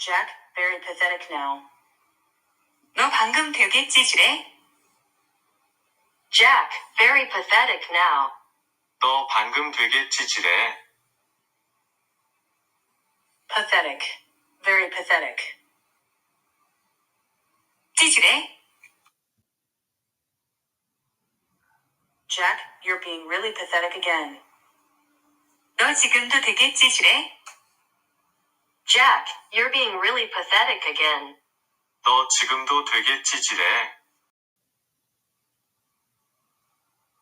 Jack, very pathetic now. 너 방금 되게 찌질해? Jack, very pathetic now. 너 방금 되게 찌질해. Pathetic. Very pathetic. 찌질해? Jack, you're being really pathetic again. 너 지금도 되게 찌질해? Jack, you're being really pathetic again. 너 지금도 되게 찌질해.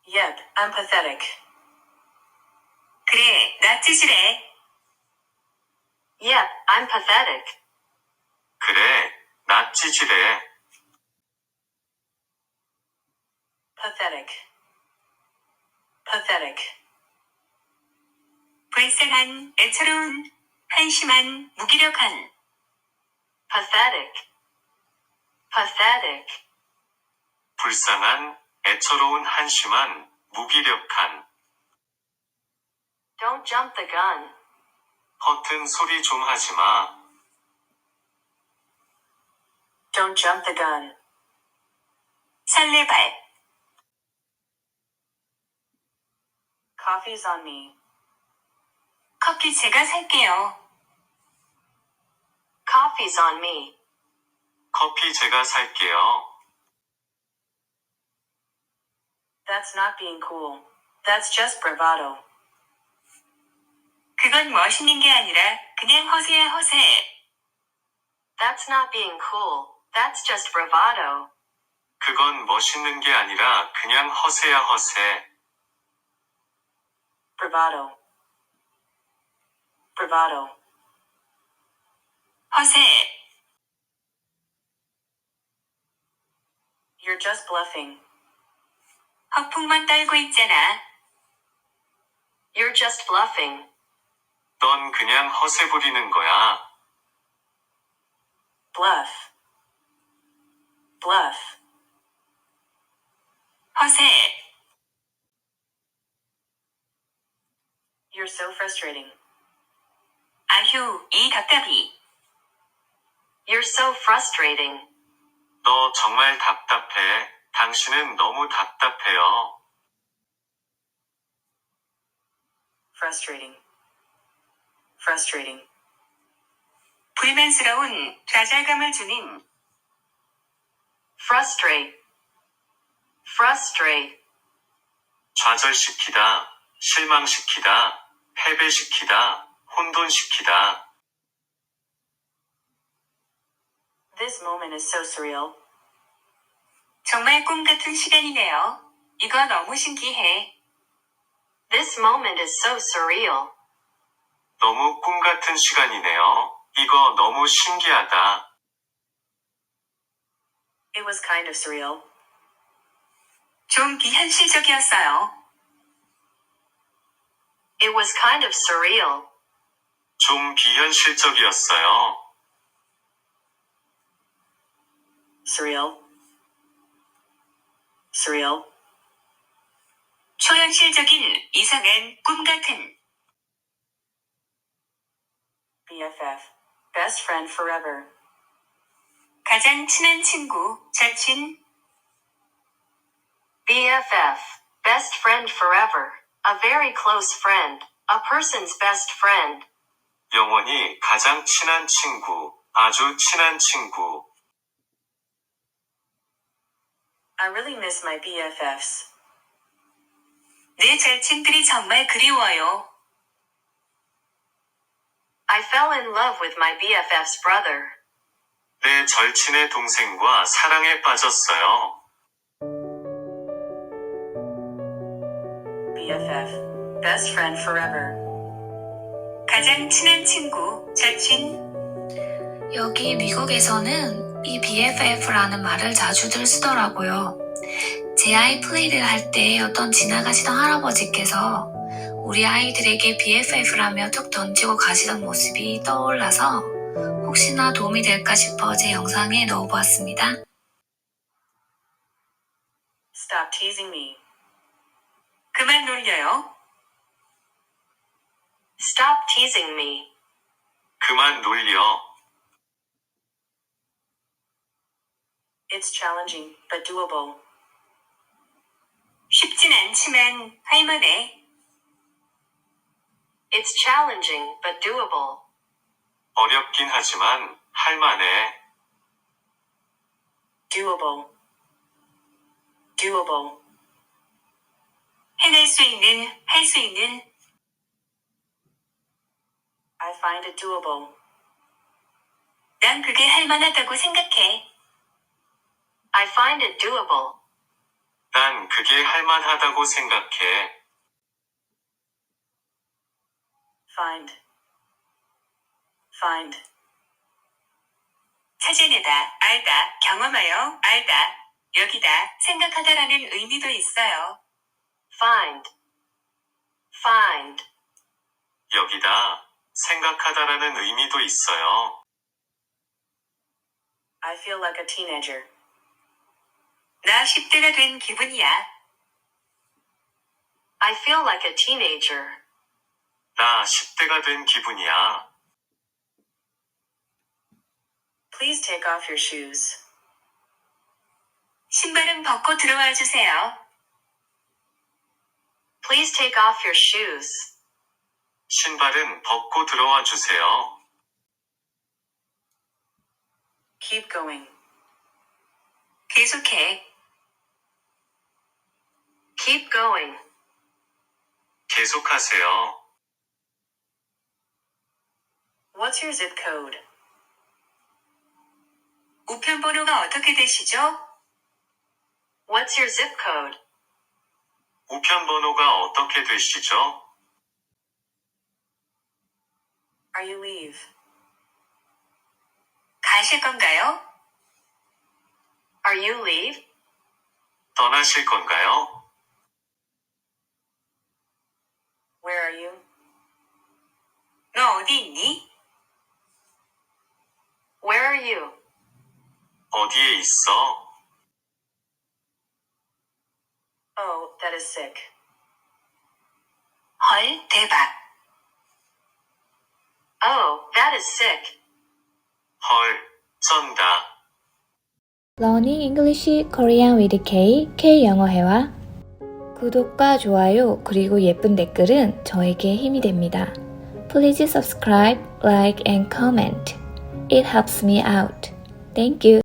Yep, I'm pathetic. 그래, 나 찌질해. Yep, I'm pathetic. 그래, 나 찌질해. Pathetic. Pathetic. 불쌍한, 애처로운, 한심한, 무기력한. Pathetic. Pathetic. 불쌍한, 애처로운 한심한, 무기력한, Don't jump the gun. 허튼 소리 좀 하지 마. Don't jump the gun. 설레발. Coffee's on me. 커피 제가 살게요. Coffee's on me. 커피 제가 살게요. That's not being cool. That's just bravado. 그건 멋있는 게 아니라 그냥 허세야 허세. That's not being cool. That's just bravado. 그건 멋있는 게 아니라 그냥 허세야 허세. Bravado. Bravado. 허세. You're just bluffing. 허풍만 떨고 있잖아. You're just bluffing. 넌 그냥 허세 부리는 거야. Bluff. Bluff. 허세. You're so frustrating. 아휴, 이 답답이. You're so frustrating. 너 정말 답답해. 당신은 너무 답답해요. Frustrating. Frustrating. 불만스러운 좌절감을 주는 Frustrate. Frustrate. 좌절시키다, 실망시키다, 패배시키다, 혼돈시키다. This moment is so surreal. 정말 꿈 같은 시간이네요. 이거 너무 신기해. This moment is so surreal. 너무 꿈 같은 시간이네요. 이거 너무 신기하다. It was kind of surreal. 좀 비현실적이었어요. It was kind of surreal. 좀 비현실적이었어요. Surreal. Surreal. 초현실적인 이상한 꿈 같은 BFF. Best friend forever. 가장 친한 친구, 절친, BFF. Best friend forever. A very close friend. A person's best friend. 영원히 가장 친한 친구, 아주 친한 친구. I really miss my BFFs. 내 절친들이 정말 그리워요. I fell in love with my BFF's brother. 내 절친의 동생과 사랑에 빠졌어요. BFF. Best friend forever. 가장 친한 친구, 절친, 여기 미국에서는 이 BFF라는 말을 자주들 쓰더라고요. 제 아이 플레이를 할 때 어떤 지나가시던 할아버지께서 우리 아이들에게 BFF라며 툭 던지고 가시던 모습이 떠올라서 혹시나 도움이 될까 싶어 제 영상에 넣어보았습니다. Stop teasing me. 그만 놀려요. Stop teasing me. 그만 놀려. It's challenging, but doable. 쉽진 않지만 할만해. It's challenging, but doable. 어렵긴 하지만 할만해. Doable. Doable. 해낼 수 있는, 할 수 있는, I find it doable. 난 그게 할만하다고 생각해. I find it doable. 난 그게 할만하다고 생각해. Find. Find. 찾아내다, 알다, 경험하여, 알다, 여기다, 생각하다라는 의미도 있어요. Find. Find. 여기다 생각하다라는 의미도 있어요. I feel like a teenager. 나 10대가 된 기분이야. I feel like a teenager. 나 10대가 된 기분이야. Please take off your shoes. 신발은 벗고 들어와 주세요. Please take off your shoes. 신발은 벗고 들어와 주세요. Keep going. 계속해. Keep going. 계속하세요. What's your zip code? 우편번호가 어떻게 되시죠? What's your zip code? 우편 번호가 어떻게 되시죠? Are you leave? 가실 건가요? Are you leave? 떠나실 건가요? Where are you? 너 어디 있니? Where are you? 어디에 있어? Oh, that is sick. 헐, 대박. Oh, that is sick. 헐, 쩐다. Learning English Korean with K, K 영어 회화. 구독과 좋아요, 그리고 예쁜 댓글은 저에게 힘이 됩니다. Please subscribe, like, and comment. It helps me out. Thank you.